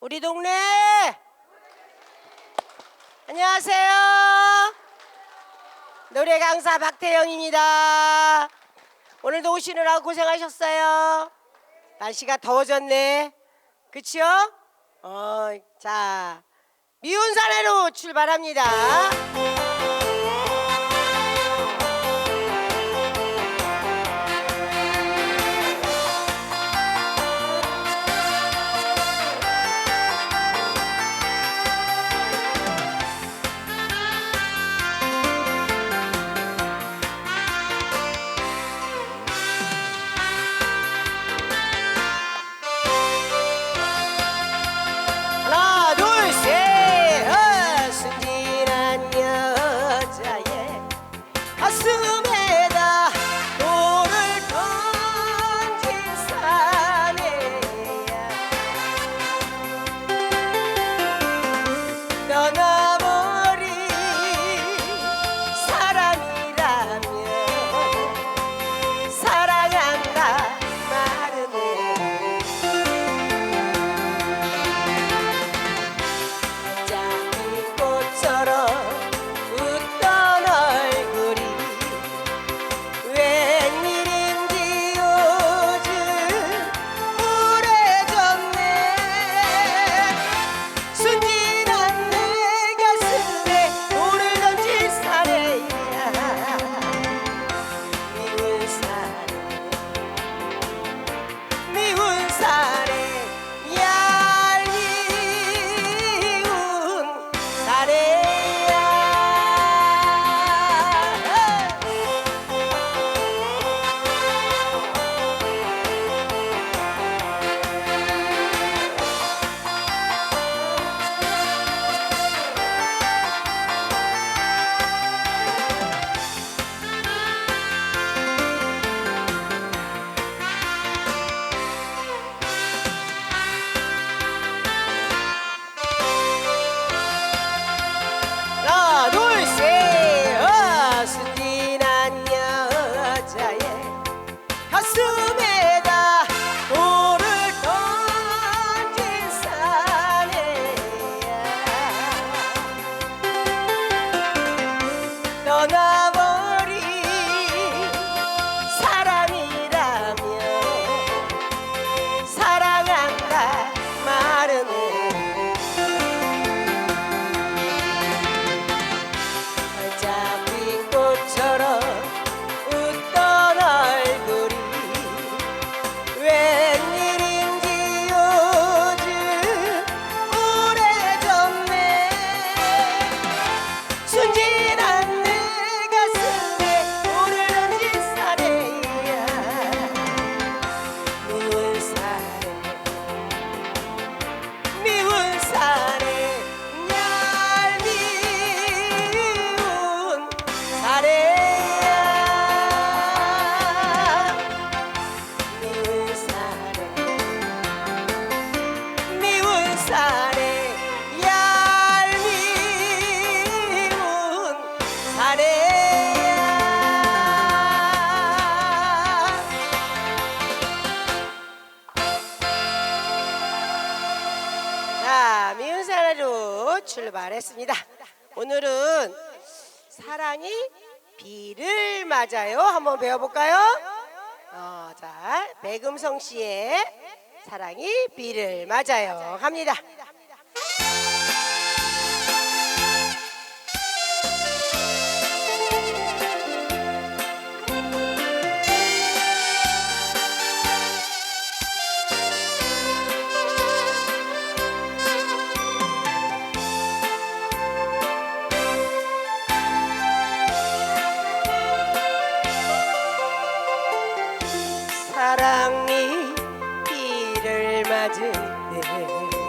우리 동네 안녕하세요. 노래 강사 박태영입니다. 오늘도 오시느라 고생하셨어요 날씨가 더워졌네. 그치요? 어, 자, 미운 사례로 출발합니다. 제목은 사랑이 비를 맞아요. 한번 배워볼까요? 어, 자, 백음성 씨의 사랑이 비를 맞아요. 갑니다. magic.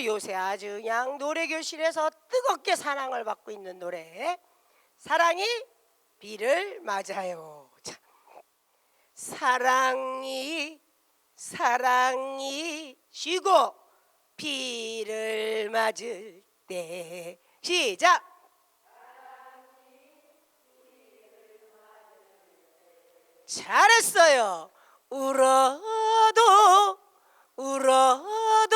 요새 아주 그냥 노래 교실에서 뜨겁게 사랑을 받고 있는 노래 사랑이 비를 맞아요. 자, 사랑이 사랑이 쉬고 비를 맞을 때 시작. 잘했어요. 울어도 울어도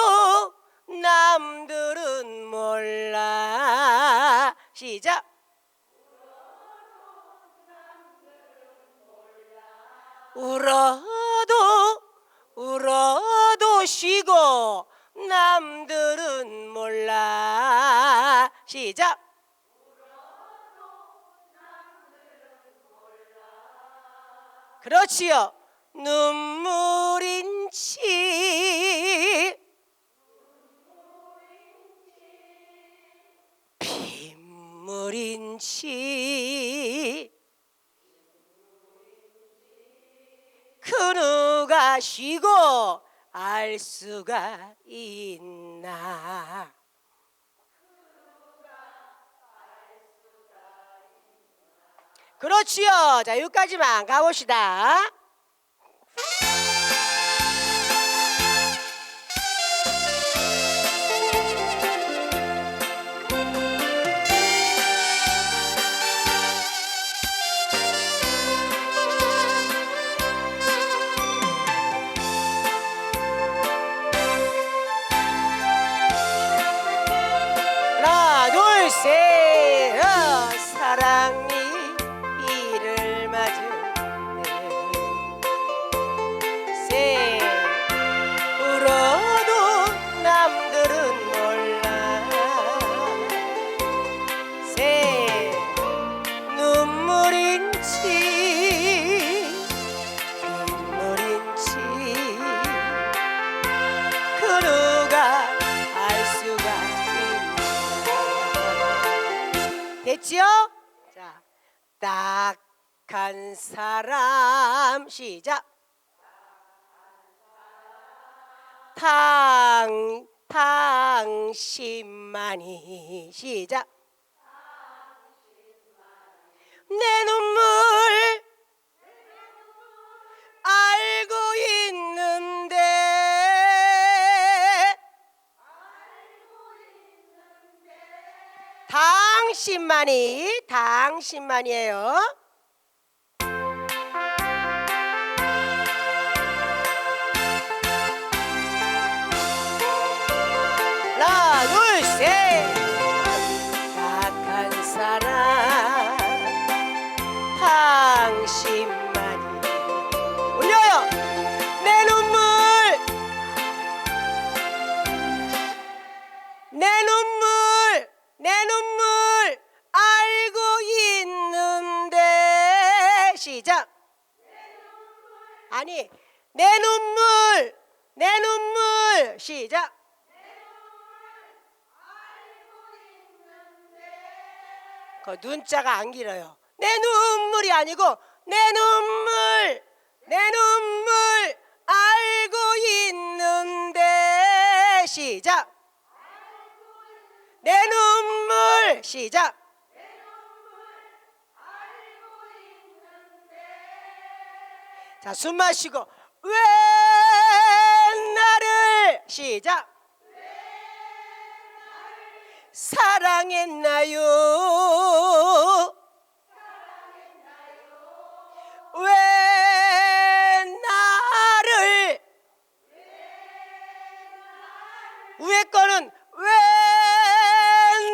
남들은 몰라. 시작. 울어도 울어도 쉬고 남들은 몰라. 시작. 그렇지요. 눈물 쉬고 알 수가 있나? 그렇지요. 자 여기까지만 가봅시다 됐지요? 자, 딱 착한 사람 시작 당 당신만이 시작 내 눈물 당신만이 당신만이에요. 아니 내 눈물 내 눈물. 시작. 그 눈자가 안 길어요. 내 눈물이 아니고 내 눈물 내 눈물 알고 있는데. 시작. 내 눈물. 시작 자 숨 마시고 왜 나를 시작 사랑했나요? 왜 나를 위에 거는 왜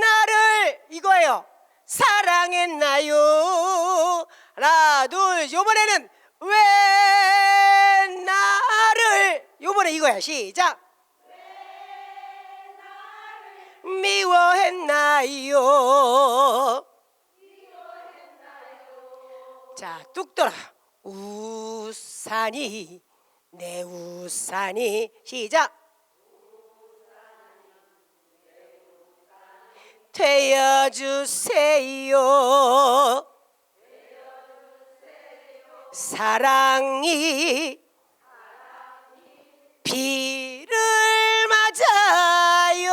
나를 이거예요. 사랑했나요? 하나 둘 요번에는 이거야 시작 미워했나요? 자, 뚝 돌아. 우산이 내 우산이 시작. 되어주세요. 사랑이 비를 맞아요.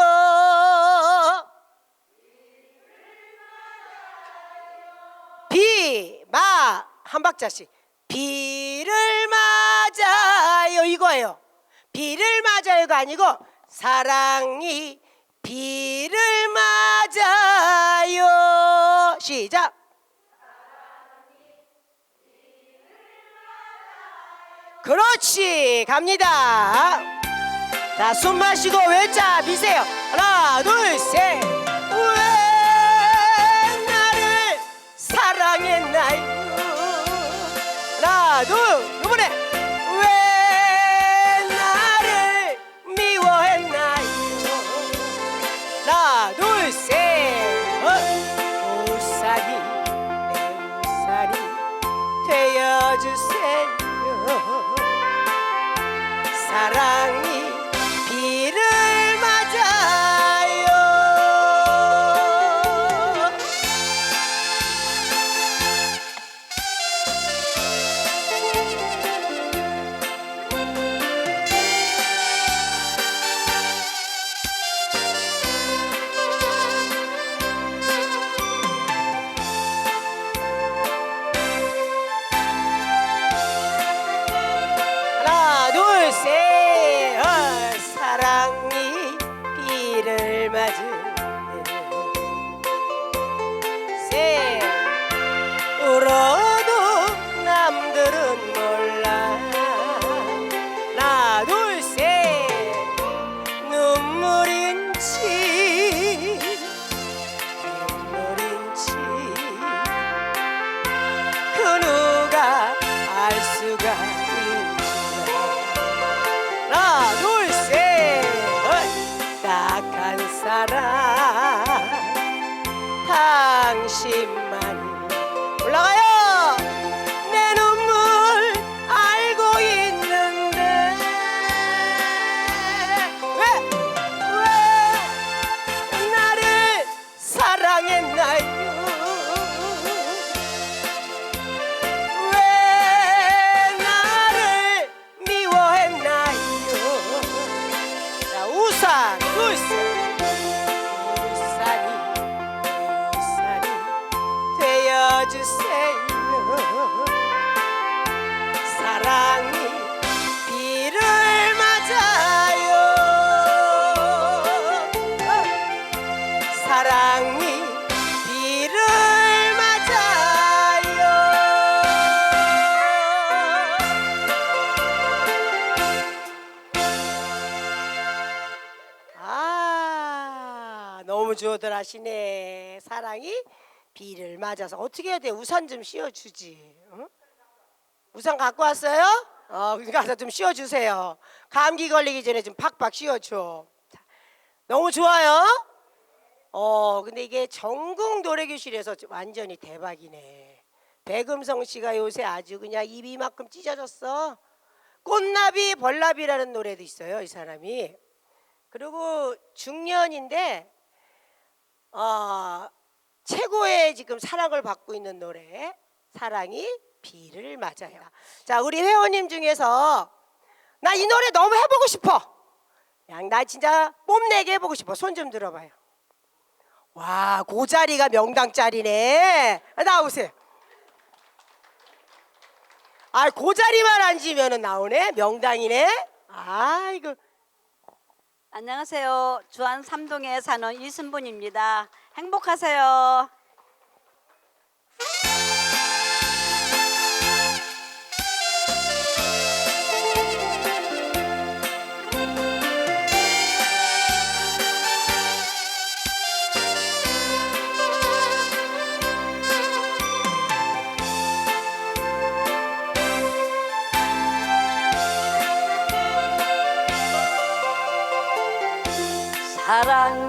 비, 마, 한 박자씩. 비를 맞아요. 이거예요. 비를 맞아요가 아니고 사랑이 비를 맞아요. 시작. 그렇지. 갑니다. 자, 숨 마시고 외자 미세요. 하나, 둘, 셋. 왜 나를 사랑했나요? 하나, 둘, 간 사람 당신 하시네 사랑이 비를 맞아서 어떻게 해야 돼? 우산 좀 씌워주지 응? 우산 갖고 왔어요? 어 가서 좀 씌워주세요. 감기 걸리기 전에 좀 팍팍 씌워줘. 자, 너무 좋아요? 어 근데 이게 전국 노래교실에서 완전히 대박이네. 백음성 씨가 요새 아주 그냥 입이 만큼 찢어졌어. 꽃나비 벌나비라는 노래도 있어요 이 사람이. 그리고 중년인데 어, 최고의 지금 사랑을 받고 있는 노래 사랑이 비를 맞아요. 자 우리 회원님 중에서 나 이 노래 너무 해보고 싶어. 그냥 나 진짜 뽐내게 해보고 싶어. 손 좀 들어봐요. 와, 그 자리가 명당 자리네. 아, 나오세요. 아, 그 자리만 앉으면 나오네. 명당이네. 아, 이거 안녕하세요. 주안 삼동에 사는 이순분입니다. 행복하세요. 사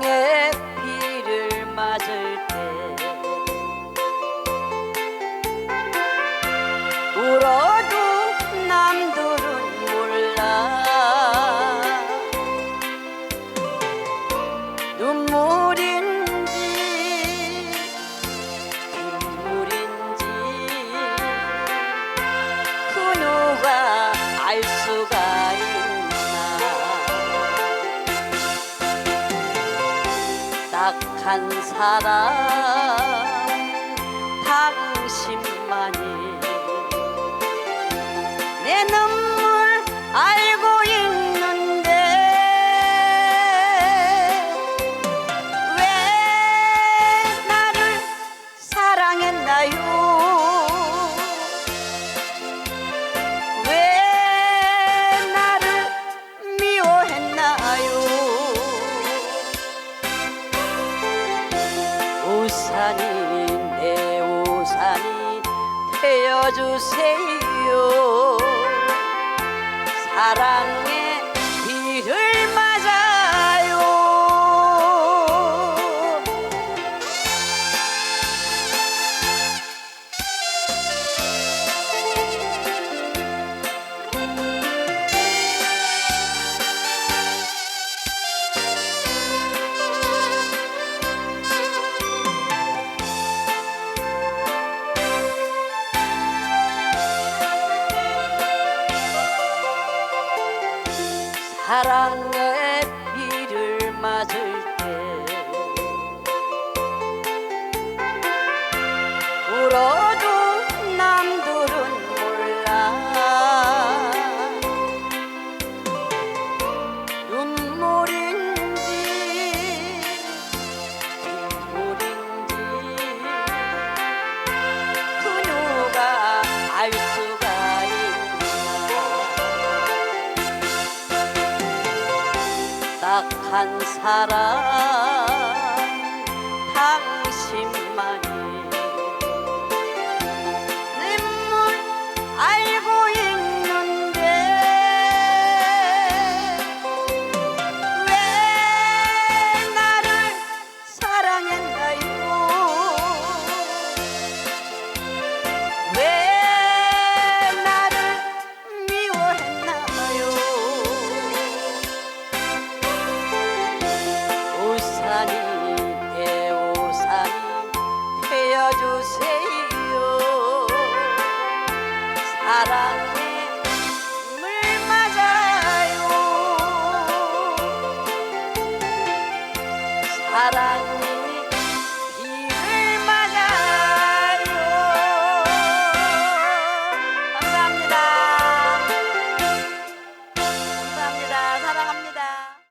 사람